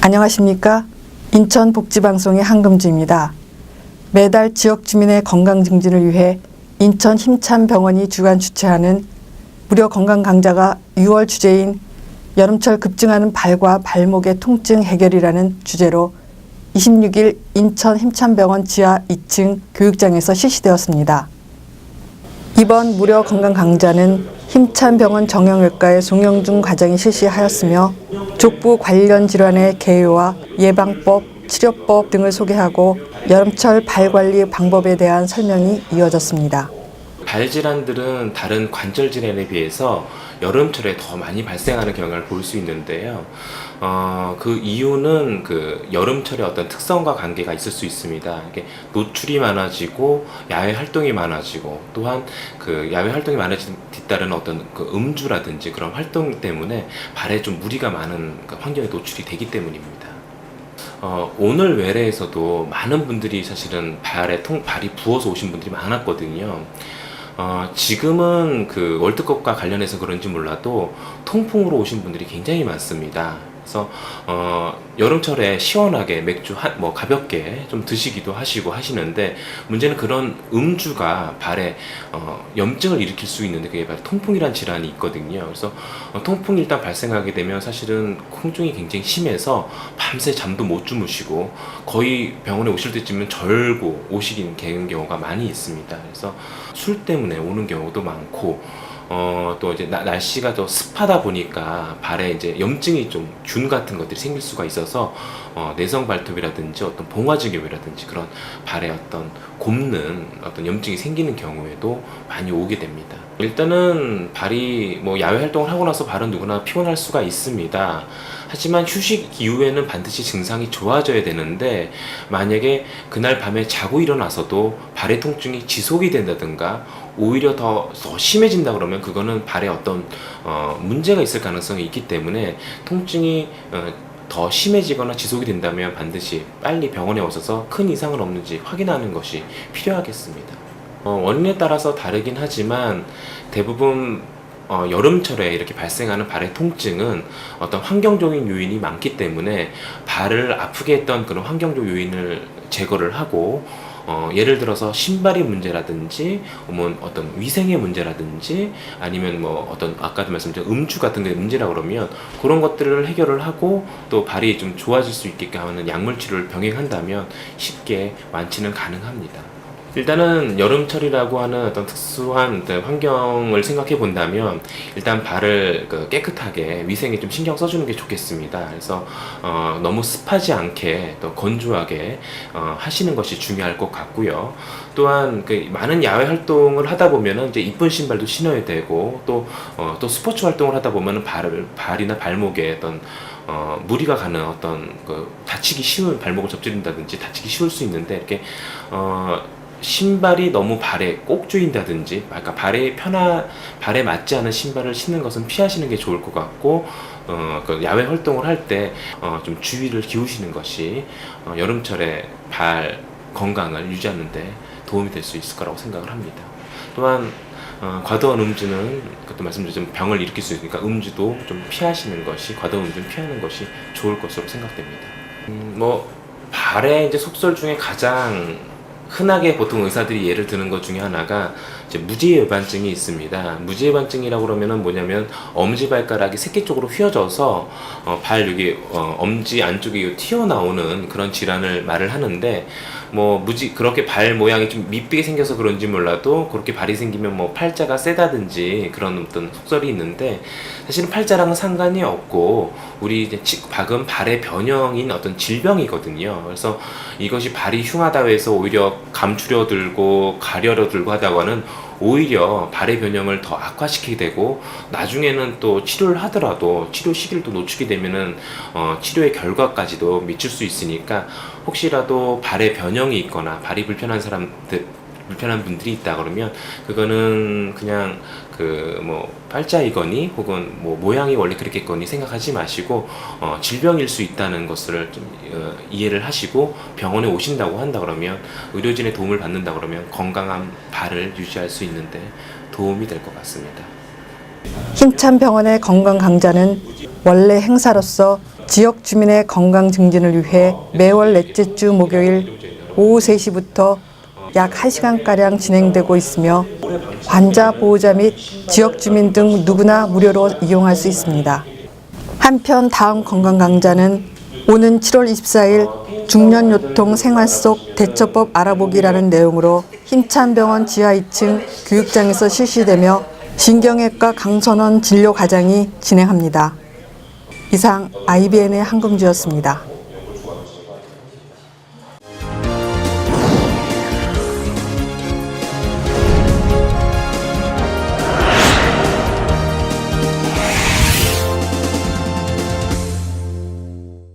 안녕하십니까? 인천복지방송의 한금주입니다. 매달 지역 주민의 건강 증진을 위해 인천 힘찬병원이 주간 주최하는 무료 건강 강좌가 6월 주제인 여름철 급증하는 발과 발목의 통증 해결이라는 주제로 26일 인천 힘찬병원 지하 2층 교육장에서 실시되었습니다. 이번 무료 건강 강좌는 힘찬병원 정형외과의 송영중 과장이 실시하였으며 족부 관련 질환의 개요와 예방법, 치료법 등을 소개하고 여름철 발 관리 방법에 대한 설명이 이어졌습니다. 발 질환들은 다른 관절 질환에 비해서 여름철에 더 많이 발생하는 경향을 볼 수 있는데요. 어, 그 이유는 그 여름철의 어떤 특성과 관계가 있을 수 있습니다. 이게 노출이 많아지고 야외 활동이 많아지고 또한 그 야외 활동이 많아진 뒤따른 어떤 그 음주라든지 그런 활동 때문에 발에 좀 무리가 많은 그 환경에 노출이 되기 때문입니다. 어, 오늘 외래에서도 많은 분들이 사실은 발에 통, 발이 부어서 오신 분들이 많았거든요. 어, 지금은 그 월드컵과 관련해서 그런지 몰라도 통풍으로 오신 분들이 굉장히 많습니다. 그래서 어, 여름철에 시원하게 맥주 한, 뭐 가볍게 좀 드시기도 하시고 하시는데 문제는 그런 음주가 발에 어, 염증을 일으킬 수 있는데 그게 바로 통풍이란 질환이 있거든요. 그래서 어, 통풍이 일단 발생하게 되면 사실은 통증이 굉장히 심해서 밤새 잠도 못 주무시고 거의 병원에 오실 때쯤은 절고 오시긴 되는 경우가 많이 있습니다. 그래서 술 때문에 오는 경우도 많고 어, 또 이제 나- 날씨가 더 습하다 보니까 발에 이제 염증이 좀 균 같은 것들이 생길 수가 있어서 어, 내성 발톱이라든지 어떤 봉화증염이라든지 그런 발에 어떤 곱는 어떤 염증이 생기는 경우에도 많이 오게 됩니다. 일단은 발이 뭐 야외 활동을 하고 나서 발은 누구나 피곤할 수가 있습니다. 하지만 휴식 이후에는 반드시 증상이 좋아져야 되는데 만약에 그날 밤에 자고 일어나서도 발의 통증이 지속이 된다든가 오히려 더, 더 심해진다 그러면 그거는 발에 어떤 어, 문제가 있을 가능성이 있기 때문에 통증이 어, 더 심해지거나 지속이 된다면 반드시 빨리 병원에 오셔서 큰 이상은 없는지 확인하는 것이 필요하겠습니다. 어, 원인에 따라서 다르긴 하지만 대부분 어, 여름철에 이렇게 발생하는 발의 통증은 어떤 환경적인 요인이 많기 때문에 발을 아프게 했던 그런 환경적 요인을 제거를 하고 어, 예를 들어서 신발의 문제라든지 뭐 어떤 위생의 문제라든지 아니면 뭐 어떤 아까도 말씀드린 음주 같은 게 문제라 그러면 그런 것들을 해결을 하고 또 발이 좀 좋아질 수 있게끔 하는 약물 치료를 병행한다면 쉽게 완치는 가능합니다. 일단은 여름철이라고 하는 어떤 특수한 어떤 환경을 생각해 본다면 일단 발을 그 깨끗하게 위생에 좀 신경 써주는 게 좋겠습니다. 그래서 어, 너무 습하지 않게 또 건조하게 어, 하시는 것이 중요할 것 같고요. 또한 그 많은 야외 활동을 하다 보면은 이제 이쁜 신발도 신어야 되고 또 어, 또 스포츠 활동을 하다 보면은 발 발이나 발목에 어떤 어, 무리가 가는 어떤 그 다치기 쉬운 발목을 접지른다든지 다치기 쉬울 수 있는데 이렇게 어, 신발이 너무 발에 꼭 조인다든지, 그러니까 발에 편하, 발에 맞지 않은 신발을 신는 것은 피하시는 게 좋을 것 같고, 어, 그 야외 활동을 할 때, 어, 좀 주의를 기우시는 것이, 어, 여름철에 발 건강을 유지하는데 도움이 될 수 있을 거라고 생각을 합니다. 또한, 어, 과도한 음주는, 그것도 말씀드렸지만 병을 일으킬 수 있으니까 음주도 좀 피하시는 것이, 과도한 음주는 피하는 것이 좋을 것으로 생각됩니다. 음, 뭐, 발의 이제 속설 중에 가장 흔하게 보통 의사들이 예를 드는 것 중에 하나가 이제 무지외반증이 있습니다. 무지외반증이라고 그러면은 뭐냐면 엄지 발가락이 새끼 쪽으로 휘어져서 어, 발 여기 어, 엄지 안쪽에 튀어나오는 그런 질환을 말을 하는데 뭐 무지 그렇게 발 모양이 좀 미삐게 생겨서 그런지 몰라도 그렇게 발이 생기면 뭐 팔자가 세다든지 그런 어떤 속설이 있는데 사실은 팔자랑은 상관이 없고 우리 이제 치- 박은 발의 변형인 어떤 질병이거든요. 그래서 이것이 발이 흉하다고 해서 오히려 감추려 들고 가려려 들고 하다가는 오히려 발의 변형을 더 악화시키게 되고 나중에는 또 치료를 하더라도 치료 시기를 또 놓치게 되면은 어, 치료의 결과까지도 미칠 수 있으니까 혹시라도 발의 변형이 있거나 발이 불편한 사람들 불편한 분들이 있다 그러면 그거는 그냥 그 뭐 팔자이거니 혹은 뭐 모양이 원래 그렇겠거니 생각하지 마시고 어, 질병일 수 있다는 것을 좀 어, 이해를 하시고 병원에 오신다고 한다 그러면 의료진의 도움을 받는다 그러면 건강한 발을 유지할 수 있는데 도움이 될 것 같습니다. 힘찬 병원의 건강 강좌는 원래 행사로서 지역 주민의 건강 증진을 위해 매월 넷째 주 목요일 오후 3시부터 약 1시간가량 진행되고 있으며 환자, 보호자 및 지역 주민 등 누구나 무료로 이용할 수 있습니다. 한편 다음 건강 강좌는 오는 7월 24일 중년 요통 생활 속 대처법 알아보기라는 내용으로 힘찬 병원 지하 2층 교육장에서 실시되며 신경외과 강선원 진료과장이 진행합니다. 이상 IBN의 한금주였습니다.